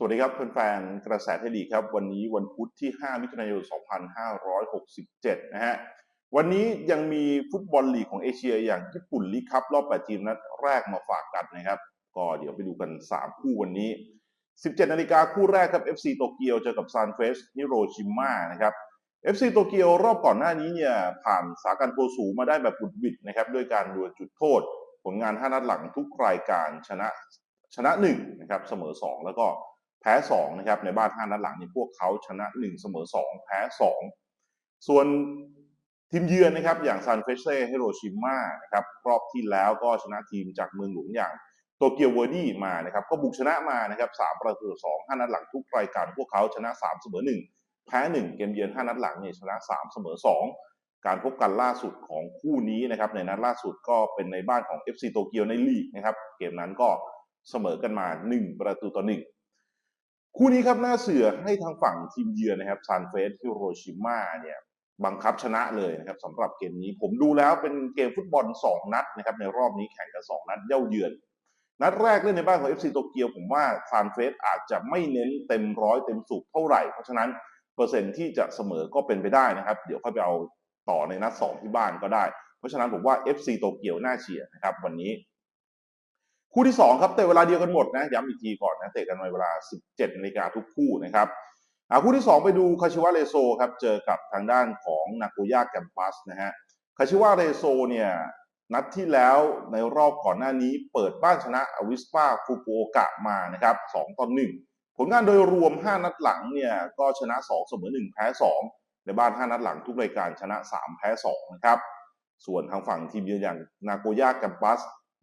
สวัสดีครับแฟนๆกระแสเทลีครับ วันนี้วันพุธที่ 5 มิถุนายน 2567 นะฮะ วันนี้ยังมีฟุตบอลลีกของเอเชียอย่างญี่ปุ่นลีกครับรอบ 8 ทีมนัดแรกมาฝากกันนะครับ ก็เดี๋ยวไปดูกัน 3 คู่วันนี้ 17 นาฬิกาคู่แรกครับ FC โตเกียวเจอกับซานเฟสฮิโรชิมานะครับ FC โตเกียวรอบก่อนหน้านี้เนี่ยผ่านสาการโทสูมาได้แบบบุดบิดนะครับด้วยการดวลจุดโทษ ผลงาน 5 นัดหลังทุกรายการชนะชนะ1นะครับเสมอ 2 แล้วก็ พ้2นะครับในบ้าน5นัดหลังนี่พวกเขาชนะ 1 เสมอ 2 แพ้ 2 ส่วนทีมเยือนนะครับอย่างซานเฟเซ่เฮโรชิมานะครับรอบที่แล้วก็ชนะทีมจากเมืองหลวงอย่างโตเกียวเวอร์ดี้มานะครับก็บุกชนะมานะครับ3ประตูต่อ2 5นัดหลังทุกรายการพวกเขาชนะ3เสมอ1แพ้1เกมเยือน5นัดหลังเนี่ยชนะ3เสมอ2การพบกันล่าสุดของคู่นี้นะครับในนัดล่าสุดก็เป็นในบ้านของ FC โตเกียวในลีกนะครับเกมนั้นก็เสมอกันมา 1 ประตูต่อ1 คู่นี้ครับน่าเสือให้ทางฝั่งทีมเยือนนะครับซานเฟสฮิโรชิมาเนี่ยบังคับชนะเลยนะครับสำหรับเกมนี้ผมดูแล้วเป็นเกมฟุตบอล 2 นัดนะครับในรอบนี้แข่งกัน 2 นัดเย่าเยือน นัดแรกเล่นในบ้านของ FC โตเกียวผมว่าซานเฟสอาจจะไม่เน้นเต็มร้อยเต็มสูบเท่าไหร่เพราะฉะนั้นเปอร์เซ็นต์ที่จะเสมอก็เป็นไปได้นะครับ เดี๋ยวค่อยไปเอาต่อในนัด 2 ที่บ้านก็ได้ เพราะฉะนั้นผมว่า FC โตเกียวน่าเชียร์นะครับวันนี้ คู่ที่ 2 ครับเตะเวลาเดียวกันหมดนะย้ำอีกทีก่อนนะเตะกันในเวลา 17นาฬิกาทุกคู่นะครับคู่ที่ 2 ไปดูคาชิวะเรโซครับเจอกับทางด้านของนาโกย่าแกมปัสนะฮะคาชิวะเรโซเนี่ยนัดที่แล้วในรอบก่อนหน้านี้เปิดบ้านชนะอวิสปาฟูกุโอกะมานะครับ2ต่อ1ผลงานโดยรวม 5 นัดหลังเนี่ยก็ชนะ 2 เสมอ 1 แพ้ 2 ในบ้าน 5 นัดหลังทุกรายการชนะ 3 แพ้ 2 นะครับ ส่วนทางฝั่งทีมเยือนอย่างนาโกย่าแกมปัส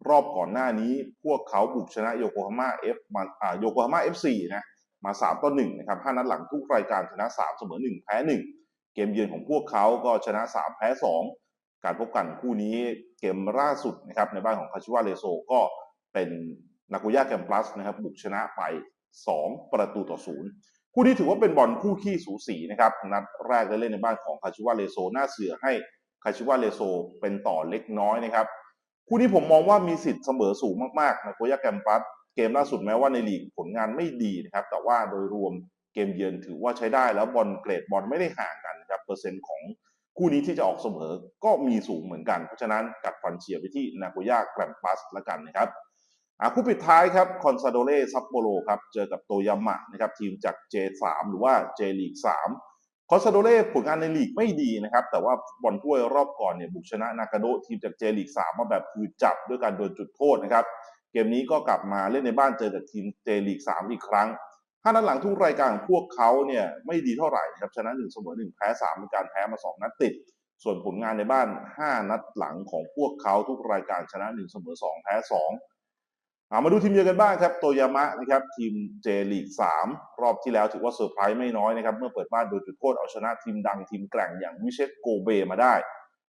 รอบก่อนหน้านี้พวกเขาบุกชนะโยโกฮาม่าเอฟมาอ่าโยโกฮาม่าเอฟซีนะมา3ต่อ1นะครับ5นัดหลังทุกรายการชนะ 3 เสมอ 1 แพ้ 1 เกมเยือนของพวกเขาก็ชนะ 3 แพ้ 2 การพบกันคู่นี้เกมล่าสุดนะครับในบ้านของคาชิวาเรโซก็เป็นนาโกย่าแกมปลัสนะครับบุกชนะไป 2 ประตูต่อ 0 คู่นี้ถือว่าเป็นบอลคู่ขี้สูสีนะครับนัดแรกได้เล่นในบ้านของคาชิวาเรโซน่าเสือให้คาชิวาเรโซเป็นต่อเล็กน้อยนะครับ คู่นี้ผมมองว่ามีสิทธิ์เสมอสูงมากๆนะโกย่าแกมปัสเกมล่าสุดแม้ว่าในลีกผลงานไม่ดีนะครับ แต่ว่าโดยรวมเกมเยือนถือว่าใช้ได้แล้วบอลเกรดบอลไม่ได้ห่างกันนะครับเปอร์เซ็นต์ของคู่นี้ที่จะออกเสมอก็มีสูงเหมือนกัน เพราะฉะนั้นกัดฟันเชียร์ไปที่นาโกย่าแกรมปัสละกันนะครับอ่าคู่ปิดท้ายครับคอนซาโดเล่ซัปโปโรครับเจอกับโตยามะนะครับทีมจาก J3 หรือว่า J ลีก3 คอนซาโดเล่ผลงานในลีกไม่ดีนะครับ แต่ว่าบอลถ้วยรอบก่อนเนี่ยบุกชนะนากาโดทีมจากเจลีก3มาแบบคือจับด้วยการโดนจุดโทษนะครับ เกมนี้ก็กลับมาเล่นในบ้านเจอกับทีมเจลีก3อีกครั้งห้านัดหลังทุกรายการของพวกเขาเนี่ยไม่ดีเท่าไหร่ครับชนะ1เสมอ1แพ้3เป็นการแพ้มา2นัดติด ส่วนผลงานในบ้าน5นัดหลังของพวกเขาทุกรายการชนะ1เสมอ2แพ้2เอามาดูทีมเยือนกันบ้างครับ โตยามะนะครับทีมเจลีก3รอบที่แล้วถือว่าเซอร์ไพรส์ไม่น้อยนะครับ เมื่อเปิดบ้านโดยจุดโทษเอาชนะทีมดังทีมแกร่งอย่างวิเชตโกเบมาได้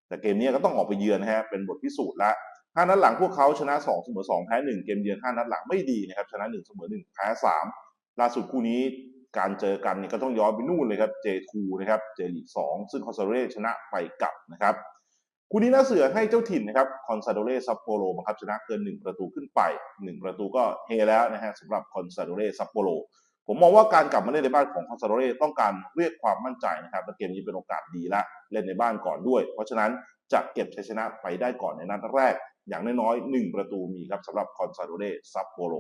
แต่เกมนี้ก็ต้องออกไปเยือนนะฮะเป็นบทพิสูจน์ละห้านัดหลังพวกเขาชนะ2เสมอ2แพ้1เกมเยือน5นัดหลังไม่ดีนะครับชนะ1เสมอ1แพ้3ล่าสุดคู่นี้การเจอกันนี่ก็ต้องย้อนไปนู่นเลยครับ J2 นะครับเจลีก2ซึ่งคอนซเรชนะไปกลับนะครับ คู่นี้น่าเสือให้เจ้าถิ่นนะครับคอนซาโดเรซัปโปโรบังคับชนะเกิน 1 ประตูขึ้นไป 1 ประตูก็เฮแล้วนะฮะสำหรับคอนซาโดเรซัปโปโรผมมองว่าการกลับมาเล่นในบ้านของคอนซาโดเรต้องการเรียกความมั่นใจนะครับและเกมนี้เป็นโอกาสดีละเล่นในบ้านก่อนด้วย เพราะฉะนั้นจะเก็บชัยชนะไปได้ก่อนในนัดแรก อย่างน้อยๆ1ประตูมีครับสำหรับคอนซาโดเรซัปโปโร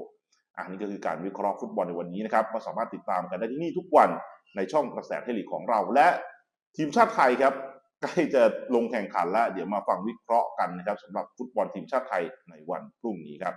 อันนี้ก็คือการวิเคราะห์ฟุตบอลในวันนี้นะครับก็สามารถติดตามกันได้ที่นี่ทุกวันในช่องกระแสเทลีกของเราและทีมชาติไทยครับ ล้จะลงแข่งขันแล้ว เดี๋ยวมาฟังวิเคราะห์กันนะครับสำหรับฟุตบอลทีมชาติไทยในวันพรุ่งนี้ครับ